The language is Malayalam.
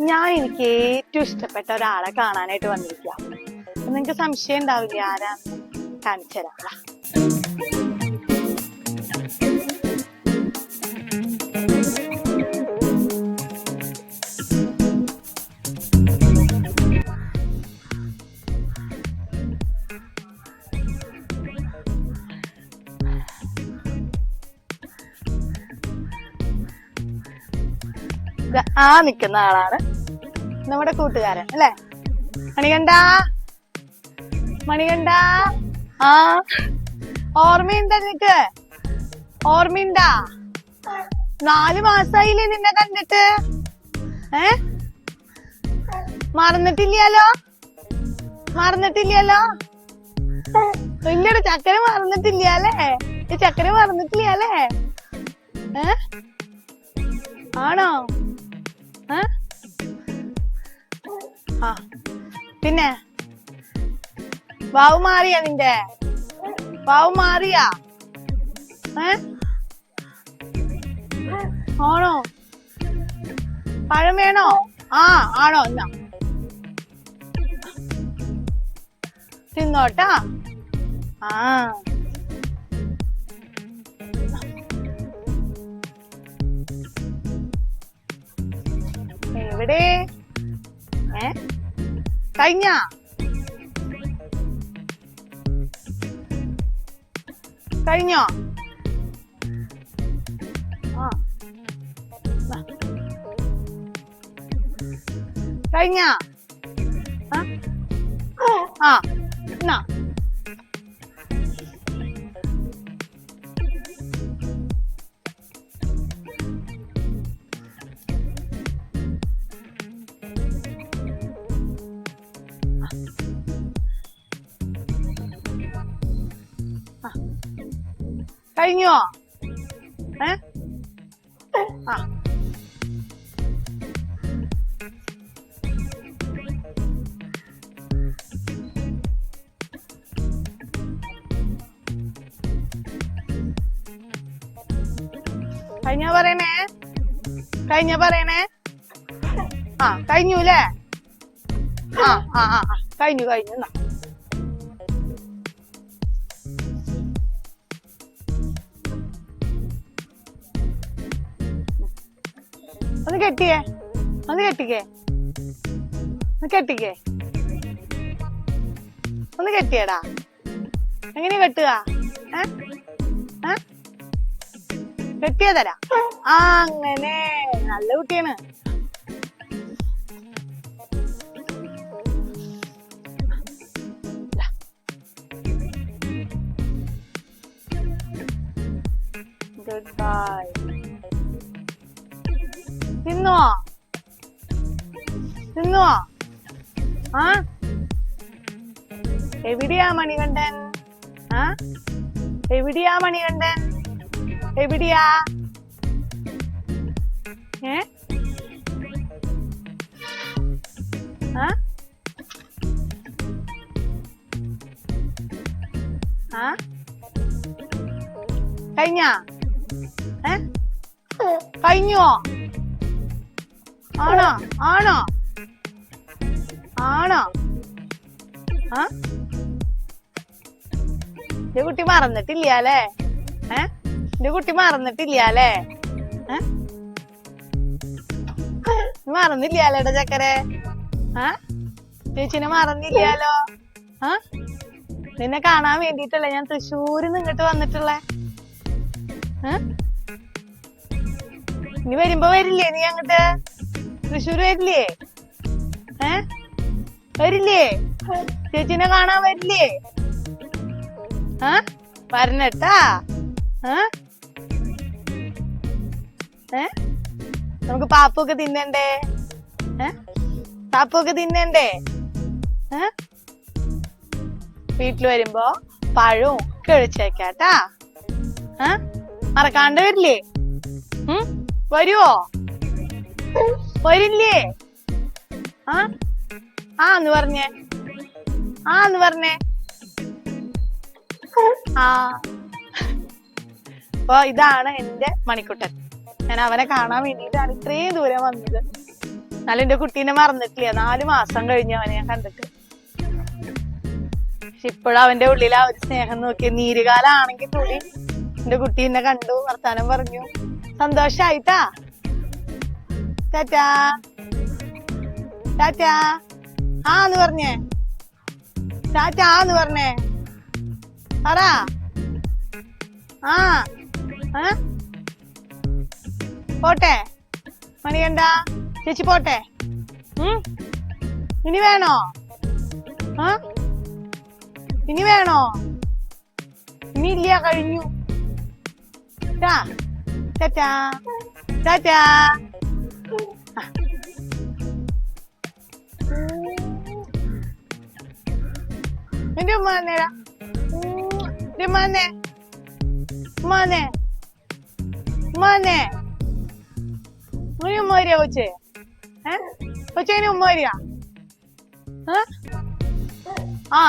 ഞാൻ എനിക്ക് ഏറ്റവും ഇഷ്ടപ്പെട്ട ഒരാളെ കാണാനായിട്ട് വന്നിരിക്കുക നിങ്ങൾക്ക് സംശയം ഉണ്ടാവില്ല ആരാ കാണിച്ചു തരാം. ആ നിൽക്കുന്ന ആളാണ് നമ്മുടെ കൂട്ടുകാരൻ അല്ലേ? മണികണ്ട മണികണ്ട ആ. ഓർമ്മയുണ്ട നിനക്ക്? ഓർമ്മയുണ്ടാ? നാല് മാസായില്ലേ നിന്നെ കണ്ടിട്ട്? ഏ? മറന്നിട്ടില്ലല്ലോ? മറന്നിട്ടില്ലല്ലോ? ഇല്ലട ചക്കര മറന്നിട്ടില്ല അല്ലേ? ഈ ചക്കര മറന്നിട്ടില്ല അല്ലേ? ഏ? ആണോ? വാവ് മാറിയാ നിന്റെ. വാവ് മാറിയാ ഏ? ആണോ? പഴം വേണോ? ആ ആണോ എന്നാ തിന്നോട്ടാ. ആ. എവിടെ? ഏ? കഴിഞ്ഞ? കഴിഞ്ഞോ. കഴിഞ്ഞ? ആ. എന്നാ. കഴിഞ്ഞോ ഏ ആ കഴിഞ്ഞ പറയണേ കഴിഞ്ഞ പറയണേ ആ കഴിഞ്ഞു അല്ലേ ആ ആ ആ ആ, കഴിഞ്ഞു കഴിഞ്ഞു എന്നാ ഒന്ന് കെട്ടിയേ ഒന്ന് കെട്ടിക്കേ. ഒന്ന് കെട്ടിക്കേ. ഒന്ന് കെട്ടിയടാ. എങ്ങനെ കെട്ടുക? കെട്ടിയാ തരാ. ആ അങ്ങനെ. നല്ല കുട്ടിയാണ്. ബൈ തിന്നോ തിന്നോ ആ എവിടെയാ മണികണ്ഠൻ ആ എവിടെയാ മണികണ്ഠൻ എവിടെയാ ഏ ആ ആ കഴിഞ്ഞ ഏ കഴിഞ്ഞോ ആണോ? ആണോ? ആണോ? ആ? എന്റെ കുട്ടി മറന്നിട്ടില്ല ഏ? എന്റെ കുട്ടി മറന്നിട്ടില്ല അല്ലേ ചക്കരെ. ആ? ചേച്ചിനെ മറന്നില്ലാലോ ആ? നിന്നെ കാണാൻ വേണ്ടിട്ടല്ലേ ഞാൻ തൃശ്ശൂര് ഇങ്ങോട്ട് വന്നിട്ടുള്ളേ? ഏ? നീ വരുമ്പോ വരില്ലേ നീ അങ്ങോട്ട്? തൃശ്ശൂർ വരില്ലേ ഏ? വരില്ലേ? ചേച്ചിനെ കാണാൻ വരില്ലേ? ആ? വരണട്ടാ? ഏ? നമുക്ക് പാപ്പൊക്കെ തിന്നണ്ടേ? ഏ? പാപ്പൊക്കെ തിന്നണ്ടേ? ഏ? വീട്ടിൽ വരുമ്പോ പഴവും ഒക്കെ ഒഴിച്ചേക്കാട്ടാ. ഏ മറക്കാണ്ട് വരില്ലേ? വരുവോ? വരില്ലേ? ആ? ആ എന്ന് പറഞ്ഞേ. ആ എന്ന് പറഞ്ഞേ. ആ. അപ്പൊ ഇതാണ് എന്റെ മണിക്കുട്ടൻ. ഞാൻ അവനെ കാണാൻ വേണ്ടിയിട്ടാണ് ഇത്രയും ദൂരം വന്നത്. എന്നാലും എന്റെ കുട്ടീനെ മറന്നിട്ടില്ല. നാല് മാസം കഴിഞ്ഞു അവനെ ഞാൻ കണ്ടിട്ട്. പക്ഷെ ഇപ്പോഴും അവന്റെ ഉള്ളിൽ ആ ഒരു സ്നേഹം നോക്കി നീരുകാലാണെങ്കിൽ കൂടി എന്റെ കുട്ടീനെ കണ്ടു. വർത്താനം പറഞ്ഞു. സന്തോഷായിട്ടാ? ടാറ്റാ. ടാറ്റാ. ആ എന്ന് പറഞ്ഞേ. ടാറ്റാ എന്ന് പറഞ്ഞേ. പറ. ആ. ആ? പോട്ടെ. മണികണ്ട ചേച്ചി പോട്ടെ? ഇനി വേണോ? ആ? ഇനി വേണോ? ഇനി ഇല്ല കഴിഞ്ഞു. ടാ. ടാറ്റാ. ടാറ്റാ. എന്റെ ഉമ്മ വന്നേടാ എന്റെ ഉമ്മ വന്നേ ഉമ്മ വന്നേ ഉമ്മ വരിക കൊച്ചേ ഏ കൊച്ചേന് ഉമ്മ വരിക? ആ